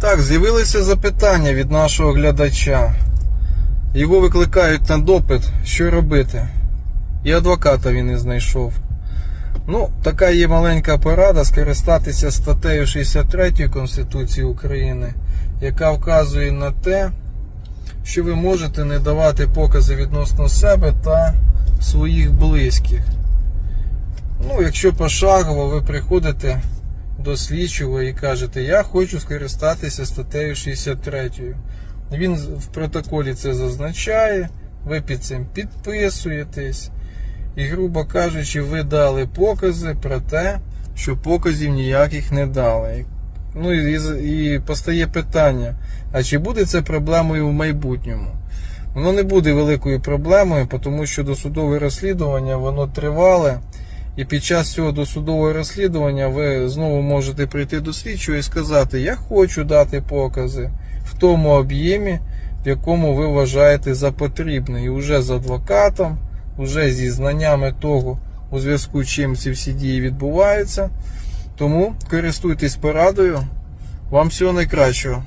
Так, з'явилися запитання від нашого глядача. Його викликають на допит, що робити. І адвоката він не знайшов. Ну, така є маленька порада скористатися статтею 63 Конституції України, яка вказує на те, що ви можете не давати покази відносно себе та своїх близьких. Ну, якщо пошагово ви приходите до слідчого і кажете, я хочу скористатися статтею 63. Він в протоколі це зазначає, ви під цим підписуєтесь. І, грубо кажучи, ви дали покази про те, що показів ніяких не дали. Ну і, і постає питання: а чи буде це проблемою в майбутньому? Воно не буде великою проблемою, тому що досудове розслідування воно тривале. І під час цього досудового розслідування ви знову можете прийти до слідчого і сказати, я хочу дати покази в тому об'ємі, в якому ви вважаєте за потрібне. І вже з адвокатом, вже зі знаннями того, у зв'язку з чим ці всі дії відбуваються. Тому користуйтесь порадою. Вам всього найкращого.